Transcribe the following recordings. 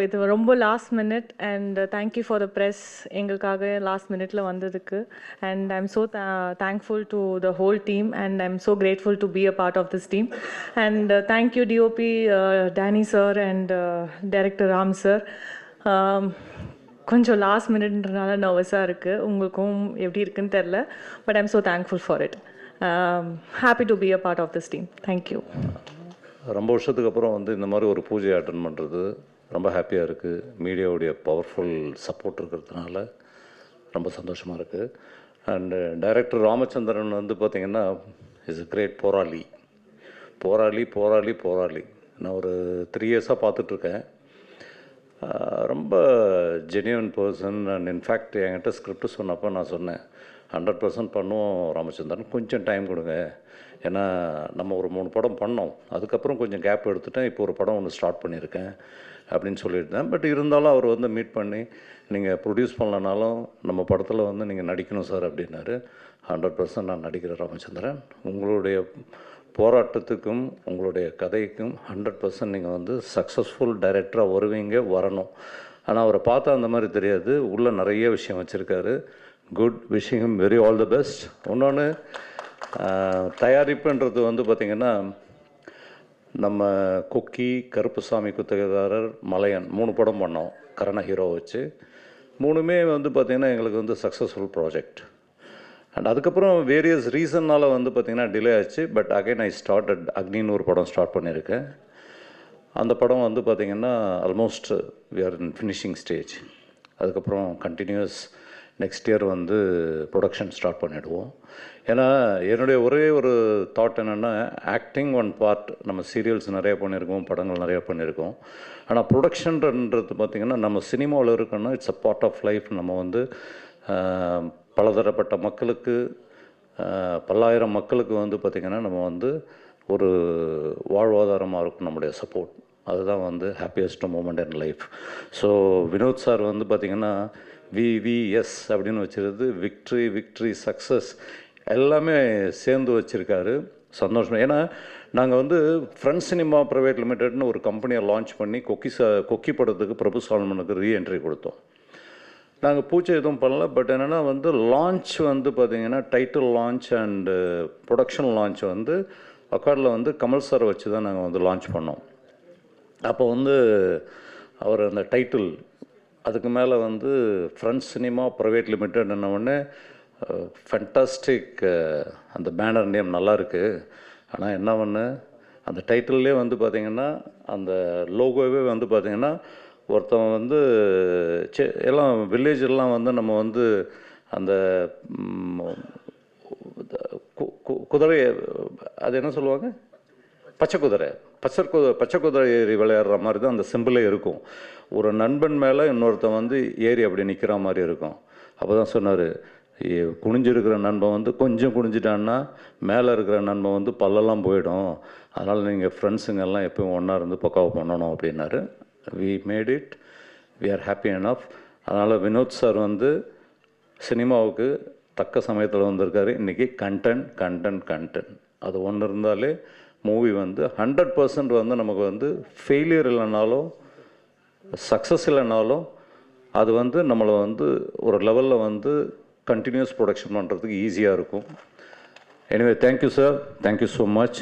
இது ரொம்ப last minute and thank you for the press எங்களுக்காக லாஸ்ட் மினிட்ல வந்ததுக்கு. And I am so thankful to the whole team and I am so grateful to be a part of this team and thank you DOP Danny sir and director Ram sir கொஞ்சம் last மினிட்ன்றனால நர்வஸாக இருக்குது உங்களுக்கும் எப்படி இருக்குன்னு தெரில but I am so thankful for it happy to be a part of this team thank you ரொம்ப வருஷத்துக்கு அப்புறம் வந்து இந்த மாதிரி ஒரு பூஜையை அட்டன் பண்ணுறது ரொம்ப ஹாப்பியாக இருக்குது மீடியாவுடைய பவர்ஃபுல் சப்போர்ட் இருக்கிறதுனால ரொம்ப சந்தோஷமாக இருக்குது அண்டு டைரக்டர் ராமச்சந்திரன் வந்து பார்த்திங்கன்னா இஸ் கிரேட் போராளி. போராளி போராளி போராளி. நான் ஒரு த்ரீ இயர்ஸாக பார்த்துட்ருக்கேன் ரொம்ப genuine person and in fact என்கிட்ட ஸ்கிரிப்ட் சொன்னப்போ நான் சொன்னேன். ஹண்ட்ரட் பர்சன்ட் பண்ணுவோம் ராமச்சந்திரன். கொஞ்சம் டைம் கொடுங்க. ஏன்னா நம்ம ஒரு மூணு படம் பண்ணோம். அதுக்கப்புறம் கொஞ்சம் கேப் எடுத்துட்டேன். இப்போ ஒரு படம் ஒன்று ஸ்டார்ட் பண்ணியிருக்கேன் அப்படின்னு சொல்லியிருந்தேன். பட் இருந்தாலும் அவர் வந்து மீட் பண்ணி நீங்கள் ப்ரொடியூஸ் பண்ணலனாலும் நம்ம படத்தில் வந்து நீங்கள் நடிக்கணும் சார் அப்படின்னாரு. ஹண்ட்ரட் பர்சன்ட் நான் நடிக்கிறேன் ராமச்சந்திரன். உங்களுடைய போராட்டத்துக்கும் உங்களுடைய கதைக்கும் ஹண்ட்ரட் பர்சன்ட் நீங்கள் வந்து சக்ஸஸ்ஃபுல் டைரக்டராக வருவீங்க வரணும். ஆனால் அவரை பார்த்தா அந்த மாதிரி தெரியாது. உள்ளே நிறைய விஷயம் வச்சுருக்காரு. Good wishing very all the best இன்னொன்று தயாரிப்புன்றது வந்து பார்த்திங்கன்னா நம்ம கொக்கி கருப்புசாமி குத்தகைதாரர் மலையன் மூணு படம் பண்ணோம் கரண ஹீரோ வச்சு. மூணுமே வந்து பார்த்திங்கன்னா எங்களுக்கு வந்து சக்ஸஸ்ஃபுல் ப்ராஜெக்ட் அண்ட் அதுக்கப்புறம் வேரியஸ் ரீசன்னால் வந்து பார்த்திங்கன்னா டிலே ஆச்சு. But again I start at அக்னின்னு ஒரு படம் ஸ்டார்ட் பண்ணியிருக்கேன் அந்த படம் வந்து பார்த்திங்கன்னா almost we are in finishing stage அதுக்கப்புறம் கண்டினியூஸ் நெக்ஸ்ட் இயர் வந்து ப்ரொடக்ஷன் ஸ்டார்ட் பண்ணிவிடுவோம் ஏன்னா என்னுடைய ஒரே ஒரு தாட் என்னென்னா ஆக்டிங் ஒன் பார்ட் நம்ம சீரியல்ஸ் நிறைய பண்ணியிருக்கோம் படங்கள் நிறைய பண்ணியிருக்கோம் ஆனால் ப்ரொடக்ஷன்ன்றது பார்த்திங்கன்னா நம்ம சினிமாவில் இருக்கோன்னா it's a part of life நம்ம வந்து பலதரப்பட்ட மக்களுக்கு பல்லாயிரம் மக்களுக்கு வந்து பார்த்திங்கன்னா நம்ம வந்து ஒரு வாழ்வாதாரமாக இருக்கும் நம்முடைய சப்போர்ட் அதுதான் வந்து happiest moment in life so Vinod sir வந்து பார்த்திங்கன்னா விவிஎஸ் அப்படின்னு வச்சுருது விக்ட்ரி விக்ட்ரி சக்ஸஸ் எல்லாமே சேர்ந்து வச்சுருக்காரு. சந்தோஷம். ஏன்னா நாங்கள் வந்து ஃப்ரெண்ட்ஸ் சினிமா ப்ரைவேட் லிமிடெட்னு ஒரு கம்பெனியை லான்ச் பண்ணி கொக்கி ச கொக்கி படத்துக்கு பிரபு சால்மனுக்கு ரீஎன்ட்ரி கொடுத்தோம். நாங்கள் பூச்சை எதுவும் பண்ணல. பட் என்னென்னா வந்து லான்ச் வந்து பார்த்திங்கன்னா title launch and production launch வந்து அக்கார்டில் வந்து கமல் சார் வச்சு தான் நாங்கள் வந்து லான்ச் பண்ணோம். அப்போ வந்து அவர் அந்த டைட்டில் அதுக்கு மேலே வந்து ஃப்ரெண்ட்ஸ் சினிமா ப்ரைவேட் லிமிடெட் உடனே ஃபென்டாஸ்டிக் அந்த பேனர் நேம் நல்லா இருக்குது ஆனால் என்ன ஒன்று அந்த டைட்டில்லே வந்து பார்த்திங்கன்னா அந்த லோகோவே வந்து பார்த்திங்கன்னா ஒருத்தன் வந்து செ- எல்லாம் வில்லேஜெல்லாம் எல்லாம் வந்து நம்ம வந்து அந்த குதிரையை குதிரை அது என்ன சொல்லுவாங்க? பச்சை குதிரை. பச்சை குதிரை பச்சை குதிரை ஏறி விளையாடுற மாதிரி தான் அந்த சிம்பிளே இருக்கும். ஒரு நண்பன் மேலே இன்னொருத்தன் வந்து ஏறி அப்படி நிற்கிற மாதிரி இருக்கும். அப்போ தான் சொன்னார் குனிஞ்சிருக்கிற நண்பன் வந்து கொஞ்சம் குனிஞ்சிட்டான்னா மேலே இருக்கிற நண்பன் வந்து பல்லெல்லாம் போயிடும். அதனால் நீங்கள் ஃப்ரெண்ட்ஸுங்க எல்லாம் எப்பவும் ஒன்றா இருந்து பக்காவை பண்ணணும் அப்படின்னாரு. We made it we are happy enough. அதனால் வினோத் சார் வந்து சினிமாவுக்கு தக்க சமயத்தில் வந்திருக்காரு. இன்றைக்கி கண்டென்ட் கண்டென்ட் கண்டென்ட் அது ஒன்று இருந்தாலே மூவி வந்து ஹண்ட்ரட் பர்சன்ட் வந்து நமக்கு வந்து ஃபெயிலியர் இல்லைனாலும் சக்ஸஸ் இல்லைனாலும் அது வந்து நம்மளை வந்து ஒரு லெவலில் வந்து கண்டினியூஸ் ப்ரொடக்ஷன் பண்ணுறதுக்கு ஈஸியாக இருக்கும். Anyway thank you sir thank you so much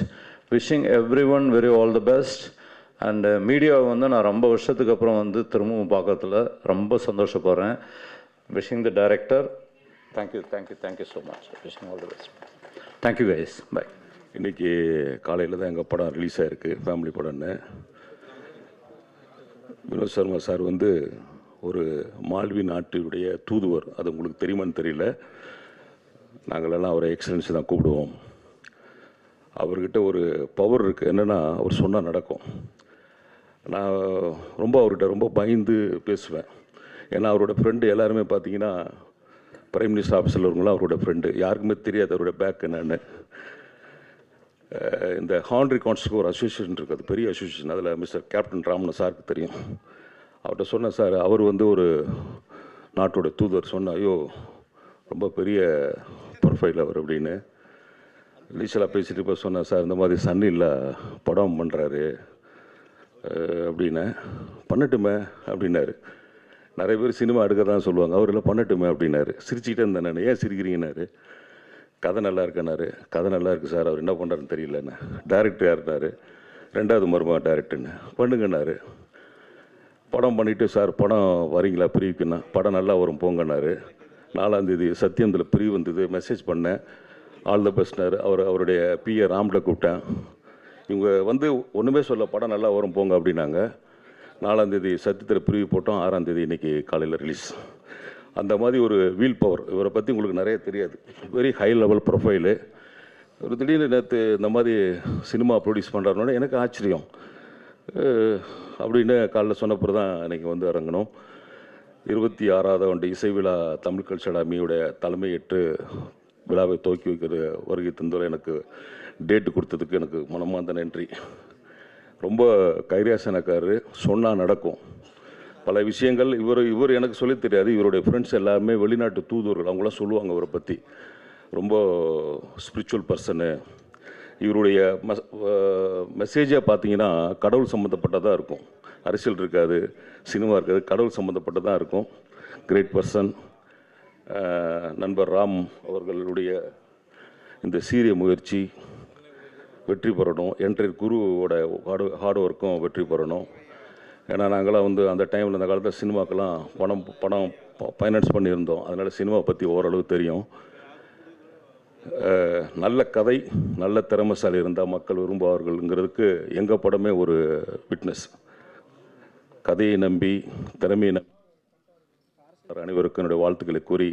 wishing everyone very all the best and மீடியாவை வந்து நான் ரொம்ப வருஷத்துக்கு அப்புறம் வந்து திரும்பவும் பார்க்கறதுல ரொம்ப சந்தோஷப்படுறேன். Wishing the director thank you thank you thank you so much wishing all the best thank you guys bye இன்றைக்கி காலையில் தான் எங்கள் படம் ரிலீஸ் ஆகிருக்கு ஃபேமிலி படம்னு. வினோத் சர்மா சார் வந்து ஒரு மால்வி நாட்டினுடைய தூதுவர். அது உங்களுக்கு தெரியுமான்னு தெரியல. நாங்களெல்லாம் அவரை எக்ஸலன்ஸ் தான் கூப்பிடுவோம். அவர்கிட்ட ஒரு பவர் இருக்குது என்னென்னா அவர் சொன்னால் நடக்கும். நான் ரொம்ப அவர்கிட்ட ரொம்ப பயந்து பேசுவேன். ஏன்னா அவரோட ஃப்ரெண்டு எல்லாருமே பார்த்தீங்கன்னா பிரைம் மினிஸ்டர் ஆஃபீஸில் இருக்கவங்களாம் அவரோட ஃப்ரெண்டு யாருக்குமே தெரியாது அவரோட பேக் என்னென்னு. இந்த ஹான்ரி கான்ஸ்டுக்கு ஒரு அசோசியேஷன் இருக்குது. அது பெரிய அசோசியேஷன் அதில் மிஸ்டர் கேப்டன் ராமன் சாருக்கு தெரியும். அவர்கிட்ட சொன்னேன் சார் அவர் வந்து ஒரு நாட்டோட தூதர். சொன்ன ஐயோ ரொம்ப பெரிய ப்ரொஃபைல் அவர் அப்படின்னு. லீசலாக பேசிட்டு இப்போ சொன்னேன் சார் இந்த மாதிரி சன்னில் படம் பண்ணுறாரு அப்படின்னு. பண்ணட்டுமே அப்படின்னாரு. நிறைய பேர் சினிமா எடுக்க தான் சொல்லுவாங்க. அவர் இல்லை பண்ணட்டுமே அப்படின்னாரு. சிரிச்சுக்கிட்டே இருந்தேன் நான். ஏன் சிரிக்கிறீங்கன்னாரு? கதை நல்லா இருக்கேனாரு. கதை நல்லா இருக்கு சார். அவர் என்ன பண்ணுறாருன்னு தெரியலன்னு. டேரக்டர் யாருனாரு ரெண்டாவது மருமக டேரக்டர்னு பண்ணுங்கன்னாரு. படம் பண்ணிவிட்டு சார் படம் வரீங்களா? பிரிவுக்குன்னா. படம் நல்லா வரும் போங்கன்னாரு. நாலாந்தேதி சத்யந்தில் பிரிவு வந்தது. மெசேஜ் பண்ணேன். ஆல் த பெஸ்ட்னார் அவர் அவருடைய பிஏ ராம்ல கூப்பிட்டேன். இவங்க வந்து ஒன்றுமே சொல்ல படம் நல்லா வரும் போங்க அப்படின்னாங்க. நாலாந்தேதி சத்தியத்தில் பிரிவு போட்டோம். ஆறாந்தேதி இன்னைக்கு காலையில் ரிலீஸ் அந்த மாதிரி ஒரு வீல் பவர் இவரை பற்றி உங்களுக்கு நிறைய தெரியாது. வெரி ஹை லெவல் ப்ரொஃபைலு ஒரு திடீர்னு நேற்று இந்த மாதிரி சினிமா ப்ரொடியூஸ் பண்ணுறாருனோட எனக்கு ஆச்சரியம். அப்படின்னு காலைல சொன்னப்பறம் தான் இன்னைக்கு வந்து இறங்கணும். இருபத்தி ஆறாவது ஆண்டு இசை விழா தமிழ் கல்ச்சர் அகாடமியுடைய தலைமையிட்டு விழாவை துவக்கி வைக்கிற வருகை தந்தோர் எனக்கு டேட்டு கொடுத்ததுக்கு எனக்கு மனமார்ந்த நன்றி. ரொம்ப கைராசனக்காரர் சொன்னால் நடக்கும். பல விஷயங்கள் இவர் இவர் எனக்கு சொல்லி தெரியாது. இவருடைய ஃப்ரெண்ட்ஸ் எல்லாருமே வெளிநாட்டு தூதுவர்கள் அவங்களாம் சொல்லுவாங்க அவரை பற்றி ரொம்ப ஸ்பிரிச்சுவல் பர்சனு இவருடைய மஸ் மெசேஜாக பார்த்தீங்கன்னா கடவுள் சம்மந்தப்பட்டதாக இருக்கும். அரசியல் இருக்காது சினிமா இருக்காது கடவுள் சம்மந்தப்பட்டதாக இருக்கும். கிரேட் பர்சன் நண்பர் ராம் அவர்களுடைய இந்த சீரிய முயற்சி வெற்றி பெறணும். என்ட்ரி குருவோட ஹார்டு ஹார்ட் ஒர்க்கும் வெற்றி பெறணும். ஏன்னா நாங்களாம் வந்து அந்த டைமில் அந்த காலத்தில் சினிமாக்கெல்லாம் பணம் பணம் ஃபைனான்ஸ் பண்ணியிருந்தோம். அதனால் சினிமா பற்றி ஓரளவு தெரியும். நல்ல கதை நல்ல திறமைசாலி இருந்தால் மக்கள் விரும்புவார்கள்ங்கிறதுக்கு எங்கள் படமே ஒரு விட்னஸ் கதையை நம்பி திறமையை நம்பி அனைவருக்கும் என்னுடைய வாழ்த்துக்களை கூறி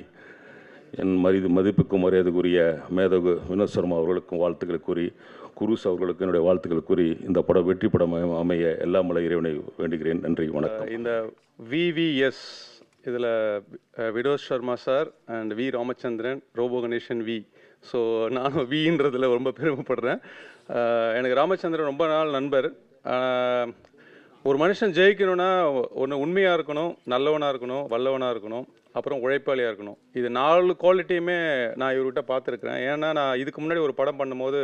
என் மரிது மதிப்புக்கும் மரியாதைக்குரிய மேதகு வினோத் சர்மா அவர்களுக்கும் வாழ்த்துக்களை கூறி குருஸ் அவர்களுக்கு என்னுடைய வாழ்த்துக்கள் கூறி இந்த படம் வெற்றி படம் அமைய- எல்லா எல்லாம் மலை இறைவனை வேண்டுகிறேன். நன்றி வணக்கம். இந்த விவிஎஸ் இதில் Vinod Sharma sir and V Ramachandran robo Ganesan V so நானும் வின்றதில் ரொம்ப பெருமைப்படுறேன். எனக்கு ராமச்சந்திரன் ரொம்ப நாள் நண்பர். ஒரு மனுஷன் ஜெயிக்கணும்னா ஒன்று உண்மையாக இருக்கணும் நல்லவனாக இருக்கணும் வல்லவனாக இருக்கணும். அப்புறம் உழைப்பாளியாக இருக்கணும். இது நாலு குவாலிட்டியுமே நான் இவர்கிட்ட பார்த்துருக்குறேன். ஏன்னா நான் இதுக்கு முன்னாடி ஒரு படம் பண்ணும்போது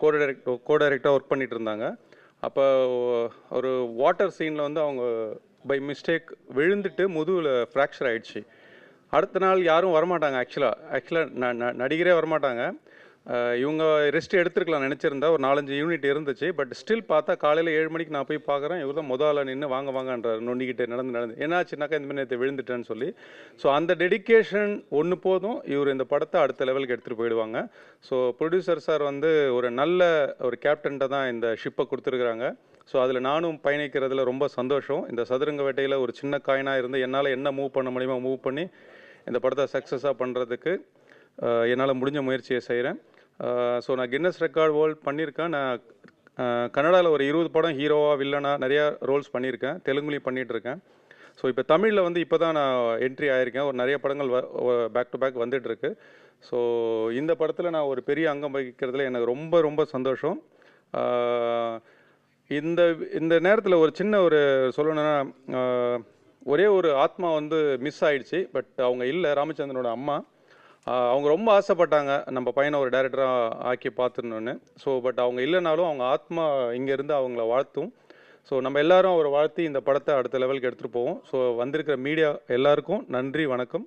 கோ டைரக்ட் கோ டைரக்டாக ஒர்க் பண்ணிட்டு இருந்தாங்க. அப்போ ஒரு வாட்டர் சீனில் வந்து அவங்க பை மிஸ்டேக் விழுந்துட்டு முதுகில் ஃப்ராக்சர் ஆகிடுச்சு அடுத்த நாள் யாரும் வரமாட்டாங்க. ஆக்சுவலாக ஆக்சுவலாக நடிகரே வரமாட்டாங்க. இவங்க ரெஸ்ட் எடுத்துருக்கலாம் நினச்சிருந்தா. ஒரு நாலஞ்சு யூனிட் இருந்துச்சு. பட் ஸ்டில் பார்த்தா காலையில் ஏழு மணிக்கு நான் போய் பார்க்குறேன் இவர் தான் முதல்ல நின்று வாங்க வாங்கன்றார். நொண்டிக்கிட்டு நடந்து நடந்து. என்னாச்சுனாக்கா இந்த மாதிரி நேற்று விழுந்துட்டேன்னு சொல்லி. ஸோ அந்த டெடிகேஷன் ஒன்று போதும். இவர் இந்த படத்தை அடுத்த லெவலுக்கு எடுத்துகிட்டு போயிடுவாங்க. ஸோ ப்ரொடியூசர் சார் வந்து ஒரு நல்ல ஒரு கேப்டன்ட்ட தான் இந்த ஷிப்பை கொடுத்துருக்குறாங்க. ஸோ அதில் நானும் பயணிக்கிறதுல ரொம்ப சந்தோஷம். இந்த சதுரங்க வேட்டையில் ஒரு சின்ன காயினாக இருந்து என்னால் என்ன மூவ் பண்ண முடியுமோ மூவ் பண்ணி இந்த படத்தை சக்ஸஸாக பண்ணுறதுக்கு என்னால் முடிஞ்ச முயற்சியை செய்கிறேன் ஸோ நான் கின்னஸ் ரெக்கார்ட் வேர்ல்ட் பண்ணியிருக்கேன். நான் கன்னடாவில் ஒரு இருபது படம் ஹீரோவாக வில்லனாக நிறையா ரோல்ஸ் பண்ணியிருக்கேன். தெலுங்குலையும் பண்ணிகிட்ருக்கேன் ஸோ இப்போ தமிழில் வந்து இப்போ தான் நான் என்ட்ரி ஆகியிருக்கேன் ஒரு நிறைய படங்கள் பேக் டு பேக் வந்துட்டுருக்கு. ஸோ இந்த படத்தில் நான் ஒரு பெரிய அங்கம் வகிக்கிறதுல எனக்கு ரொம்ப ரொம்ப சந்தோஷம். இந்த இந்த நேரத்தில் ஒரு சின்ன ஒரு சொல்லணும்னா ஒரே ஒரு ஆத்மா வந்து மிஸ் ஆயிடுச்சு. பட் அவங்க இல்லை ராமச்சந்திரனோட அம்மா. அவங்க ரொம்ப ஆசைப்பட்டாங்க. நம்ம பையனை ஒரு டேரக்டராக ஆக்கி பார்த்துடணுன்னு ஸோ பட் அவங்க இல்லைனாலும் அவங்க ஆத்மா இங்கேருந்து அவங்கள வாழ்த்தும். ஸோ நம்ம எல்லாரும் அவரை வாழ்த்தி இந்த படத்தை அடுத்த லெவலுக்கு எடுத்துகிட்டு போவோம். ஸோ வந்திருக்கிற மீடியா எல்லாருக்கும் நன்றி வணக்கம்.